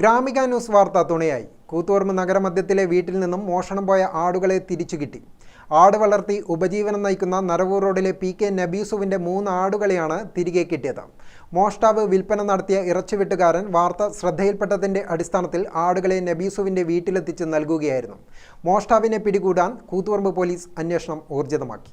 Gramika news വാർത്ത തുണയായി. കൂത്തുപറമ്പ് നഗരമധ്യത്തിലെ വീട്ടിൽ നിന്നും മോഷണം പോയ ആടുകളെ തിരിച്ചു കിട്ടി. ആട് വളർത്തി ഉപജീവനം നയിക്കുന്ന നരവൂർ റോഡിലെ പി കെ നബീസുവിന്റെ മൂന്ന് ആടുകളെയാണ് തിരികെ കിട്ടിയത്. മോഷ്ടാവ് വിൽപ്പന നടത്തിയ ഇറച്ചിവെട്ടുകാരൻ വാർത്ത ശ്രദ്ധയിൽപ്പെട്ടതിന്റെ അടിസ്ഥാനത്തിൽ ആടുകളെ നബീസുവിന്റെ വീട്ടിലെത്തിച്ച് നൽകുകയായിരുന്നു. മോഷ്ടാവിനെ പിടികൂടാൻ കൂത്തുപറമ്പ് പോലീസ് അന്വേഷണം ഊർജിതമാക്കി.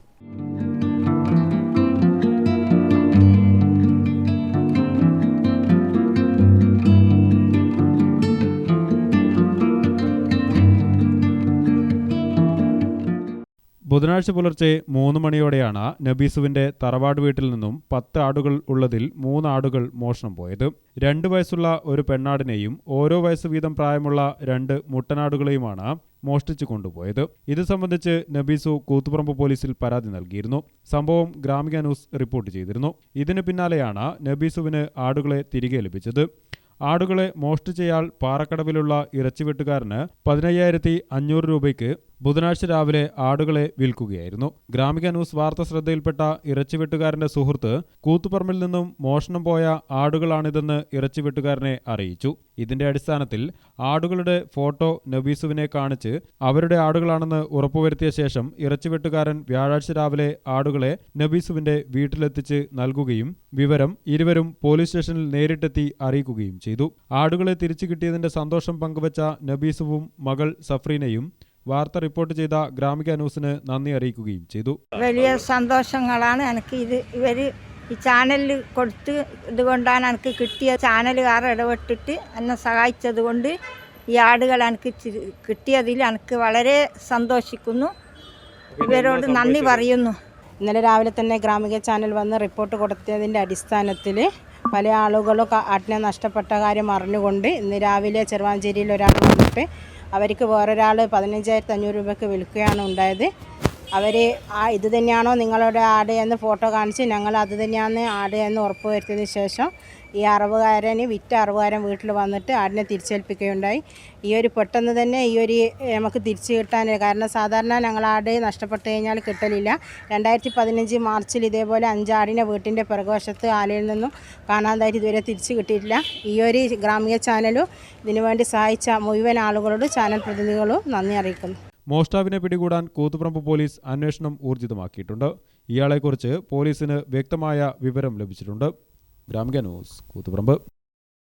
ബുധനാഴ്ച പുലർച്ചെ മൂന്ന് മണിയോടെയാണ് നബീസുവിന്റെ തറവാട് വീട്ടിൽ നിന്നും പത്ത് ആടുകൾ ഉള്ളതിൽ മൂന്ന് ആടുകൾ മോഷണം പോയത്. രണ്ട് വയസ്സുള്ള ഒരു പെണ്ണാടിനെയും ഓരോ വയസ്സ് വീതം പ്രായമുള്ള രണ്ട് മുട്ടനാടുകളെയുമാണ് മോഷ്ടിച്ചു കൊണ്ടുപോയത്. ഇത് സംബന്ധിച്ച് നബീസു കൂത്തുപറമ്പ് പോലീസിൽ പരാതി നൽകിയിരുന്നു. സംഭവം ഗ്രാമിക ന്യൂസ് റിപ്പോർട്ട് ചെയ്തിരുന്നു. ഇതിന് പിന്നാലെയാണ് നബീസുവിന് ആടുകളെ തിരികെ ലഭിച്ചത്. ആടുകളെ മോഷ്ടിച്ചയാൾ പാറക്കടവിലുള്ള ഇറച്ചിവെട്ടുകാരന് പതിനയ്യായിരത്തി അഞ്ഞൂറ് രൂപയ്ക്ക് ബുധനാഴ്ച രാവിലെ ആടുകളെ വിൽക്കുകയായിരുന്നു. ഗ്രാമിക ന്യൂസ് വാർത്ത ശ്രദ്ധയിൽപ്പെട്ട ഇറച്ചിവെട്ടുകാരന്റെ സുഹൃത്ത് കൂത്തുപറമ്പിൽ നിന്നും മോഷണം പോയ ആടുകളാണിതെന്ന് ഇറച്ചിവെട്ടുകാരനെ അറിയിച്ചു. ഇതിന്റെ അടിസ്ഥാനത്തിൽ ആടുകളുടെ ഫോട്ടോ നബീസുവിനെ കാണിച്ച് അവരുടെ ആടുകളാണെന്ന് ഉറപ്പുവരുത്തിയ ശേഷം ഇറച്ചിവെട്ടുകാരൻ വ്യാഴാഴ്ച രാവിലെ ആടുകളെ നബീസുവിന്റെ വീട്ടിലെത്തിച്ച് നൽകുകയും വിവരം ഇരുവരും പോലീസ് സ്റ്റേഷനിൽ നേരിട്ടെത്തി അറിയിക്കുകയും ചെയ്തു. ആടുകളെ തിരിച്ചു കിട്ടിയതിന്റെ സന്തോഷം പങ്കുവച്ച നബീസുവും മകൾ സഫ്രീനയും വാർത്ത റിപ്പോർട്ട് ചെയ്ത ഗ്രാമിക ന്യൂസിന് നന്ദി അറിയിക്കുകയും ചെയ്തു. വലിയ സന്തോഷങ്ങളാണ് എനിക്ക് ഇത് ഇവർ ഈ ചാനലിൽ കൊടുത്ത് ഇതുകൊണ്ടാണ് എനിക്ക് കിട്ടിയ ചാനലുകാർ ഇടപെട്ടിട്ട് എന്നെ സഹായിച്ചത് കൊണ്ട് ഈ ആടുകൾ എനിക്ക് കിട്ടിയതിൽ എനിക്ക് വളരെ സന്തോഷിക്കുന്നു. ഇവരോട് നന്ദി പറയുന്നു. ഇന്നലെ രാവിലെ തന്നെ ഗ്രാമിക ചാനൽ വന്ന് റിപ്പോർട്ട് കൊടുത്തതിന്റെ അടിസ്ഥാനത്തിൽ പല ആളുകളും ആട്ടിനെ നഷ്ടപ്പെട്ട കാര്യം അറിഞ്ഞുകൊണ്ട് ഇന്ന് രാവിലെ ചെറുവാഞ്ചേരിയിൽ ഒരാൾ വന്നിട്ട് അവർക്ക് വേറൊരാൾ പതിനഞ്ചായിരത്തി അഞ്ഞൂറ് രൂപയ്ക്ക് വിൽക്കുകയാണ് ഉണ്ടായത്. അവർ ആ ഇത് തന്നെയാണോ നിങ്ങളുടെ ആട് എന്ന് ഫോട്ടോ കാണിച്ച് ഞങ്ങൾ അത് തന്നെയാണ് ആട് എന്ന് ഉറപ്പ് വരുത്തിയതിന് ശേഷം ഈ അറുപതുകാരന് വിറ്റ അറുപതുകാരൻ വീട്ടിൽ വന്നിട്ട് ആടിനെ തിരിച്ചേൽപ്പിക്കുകയുണ്ടായി. ഈ ഒരു പെട്ടെന്ന് തന്നെ ഈ ഒരു നമുക്ക് തിരിച്ചു കിട്ടാൻ കാരണം സാധാരണ ഞങ്ങൾ ആട് നഷ്ടപ്പെട്ട് കഴിഞ്ഞാൽ കിട്ടലില്ല. രണ്ടായിരത്തി പതിനഞ്ച് മാർച്ചിൽ ഇതേപോലെ അഞ്ചാടിനെ വീട്ടിന്റെ പിറകുവശത്ത് ആലയിൽ നിന്നും കാണാതായിട്ട് ഇതുവരെ തിരിച്ചു കിട്ടിയിട്ടില്ല. ഈ ഒരു ഗ്രാമീണ ചാനലും ഇതിനുവേണ്ടി സഹായിച്ച മുഴുവൻ ആളുകളോട് ചാനൽ പ്രതിനിധികളും നന്ദി അറിയിക്കുന്നു. മോഷ്ടാവിനെ പിടികൂടാൻ കൂത്തുപറമ്പ് പോലീസ് അന്വേഷണം ഊർജിതമാക്കിയിട്ടുണ്ട്. ഇയാളെക്കുറിച്ച് പോലീസിന് വ്യക്തമായ വിവരം ലഭിച്ചിട്ടുണ്ട്. ഗ്രാമിക ന്യൂസ് കൂത്തുപറമ്പ്.